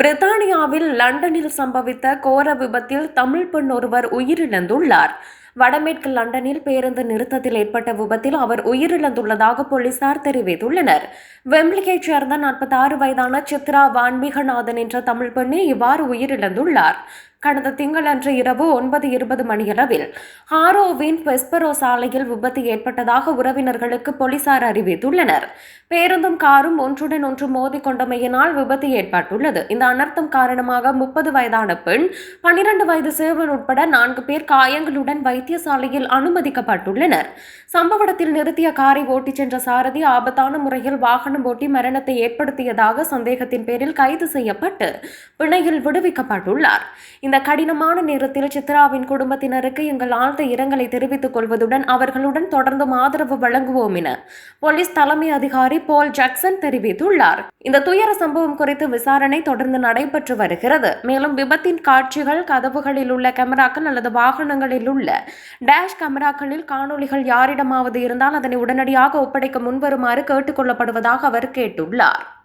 பிரித்தானியாவில் லண்டனில் சம்பவித்த கோர விபத்தில் தமிழ் பெண் ஒருவர் உயிரிழந்துள்ளார். வடமேற்கு லண்டனில் பேருந்து நிறுத்தத்தில் ஏற்பட்ட விபத்தில் அவர் உயிரிழந்துள்ளதாக போலீசார் தெரிவித்துள்ளனர். வெம்பிளியைச் சேர்ந்த 46 வயதான சித்ரா வான்மீகநாதன் என்ற தமிழ் பெண்ணே இவ்வாறு உயிரிழந்துள்ளார். கடந்த திங்களன்று இரவு ஒன்பது இருபது மணியளவில் ஹாரோவின் பெஸ்பரோ சாலையில் விபத்து ஏற்பட்டதாக உறவினர்களுக்கு போலீசார் அறிவித்துள்ளனர். பேருந்தும் காரும் ஒன்றுடன் ஒன்று மோதிக்கொண்டமையினால் விபத்து ஏற்பட்டுள்ளது. இந்த அனர்த்தம் காரணமாக முப்பது வயதான பெண் பனிரெண்டு வயது சிறுவன் உட்பட நான்கு பேர் காயங்களுடன் வைத்தியசாலையில் அனுமதிக்கப்பட்டுள்ளனர். சம்பவ இடத்தில் நிறுத்திய காரை ஓட்டிச் சென்ற சாரதி ஆபத்தான முறையில் வாகனம் ஓட்டி மரணத்தை ஏற்படுத்தியதாக சந்தேகத்தின் பேரில் கைது செய்யப்பட்டு பிணையில் விடுவிக்கப்பட்டுள்ளார். இந்த கடினமான நேரத்தில் சித்ராவின் குடும்பத்தினருக்கு எங்கள் ஆழ்ந்த இரங்கலை தெரிவித்துக் கொள்வதுடன் அவர்களுடன் தொடர்ந்தும் ஆதரவு வழங்குவோம் என போலீஸ் தலைமை அதிகாரி போல் ஜாக்சன் தெரிவித்துள்ளார். இந்த துயர சம்பவம் குறித்து விசாரணை தொடர்ந்து நடைபெற்று வருகிறது. மேலும் விபத்தின் காட்சிகள் கதவுகளில் உள்ள கேமராக்கள் அல்லது வாகனங்களில் உள்ள டேஷ் கேமராக்களில் காணொலிகள் யாரிடமாவது இருந்தால் அதனை உடனடியாக ஒப்படைக்க முன்வருமாறு கேட்டுக்கொள்ளப்படுவதாக அவர் கேட்டுள்ளார்.